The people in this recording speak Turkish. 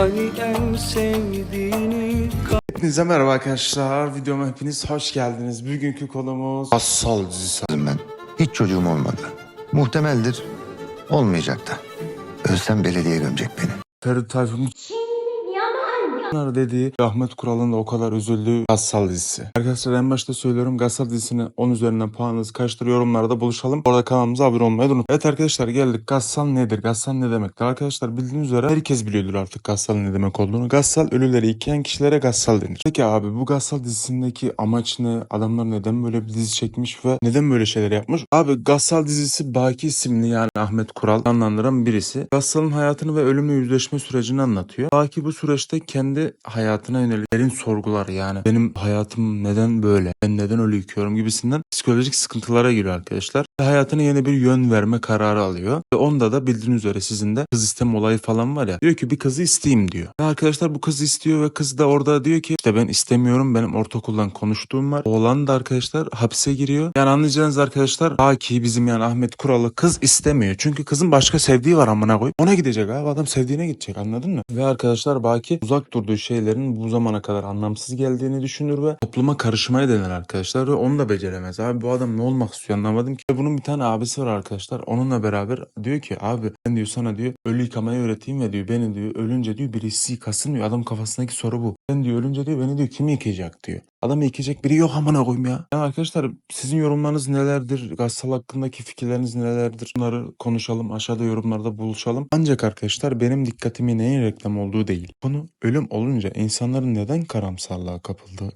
Hani en sevdiğini Hepinize merhaba arkadaşlar. Videoma hepiniz hoş geldiniz. Bugünkü konumuz... Hassal dizisi. Ben hiç çocuğum olmadı. Muhtemeldir. Olmayacak da. Ölsem belediye gömecek beni. Ferit Tayfun dediği Ahmet Kural'ın da o kadar üzüldüğü Gassal dizisi. Arkadaşlar en başta söylüyorum Gassal dizisine 10 üzerinden puanınızı kaçtır yorumlarda buluşalım. Orada kanalımıza abone olmayı unutmayın. Evet arkadaşlar geldik. Gassal nedir? Gassal ne demektir? Arkadaşlar bildiğiniz üzere herkes biliyordur artık Gassal ne demek olduğunu. Gassal ölüleri yıkayan kişilere Gassal denir. Peki abi bu Gassal dizisindeki amaç ne? Adamlar neden böyle bir dizi çekmiş ve neden böyle şeyler yapmış? Abi Gassal dizisi Baki isimli yani Ahmet Kural canlandıran birisi. Gassal'ın hayatını ve ölümle yüzleşme sürecini anlatıyor. Baki bu süreçte kendi hayatına yönelik derin sorgular yani benim hayatım neden böyle ben neden öyle gibisinden psikolojik sıkıntılara giriyor arkadaşlar. Ve hayatına yeni bir yön verme kararı alıyor. Ve onda da bildiğiniz üzere sizin de kız isteme olayı falan var ya. Diyor ki bir kızı isteyeyim diyor. Ve arkadaşlar bu kızı istiyor ve kız da orada diyor ki işte ben istemiyorum benim ortaokuldan konuştuğum var. Oğlan da arkadaşlar hapse giriyor. Yani anlayacağınız arkadaşlar Baki bizim yani Ahmet Kural'ı kız istemiyor. Çünkü kızın başka sevdiği var amına koy. Ona gidecek abi adam sevdiğine gidecek anladın mı? Ve arkadaşlar Baki uzak durduğu şeylerin bu zamana kadar anlamsız geldiğini düşünür ve topluma karışmayı dener arkadaşlar ve onu da beceremez. Abi bu adam ne olmak istiyor anlamadım ki. Ve Bunun bir tane abisi var arkadaşlar. Onunla beraber diyor ki abi ben diyor sana diyor ölü yıkamayı öğreteyim ve diyor beni diyor ölünce diyor birisi yıkasın diyor. Adam kafasındaki soru bu. Ben diyor ölünce diyor beni diyor kim yıkayacak diyor. Adam yıkayacak biri yok amına koyayım ya. Ya arkadaşlar sizin yorumlarınız nelerdir? Gassal hakkındaki fikirleriniz nelerdir? Bunları konuşalım. Aşağıda yorumlarda buluşalım. Ancak arkadaşlar benim dikkatimi neyin reklam olduğu değil. Konu ölüm olunca insanların neden karamsarlığa kapıldığı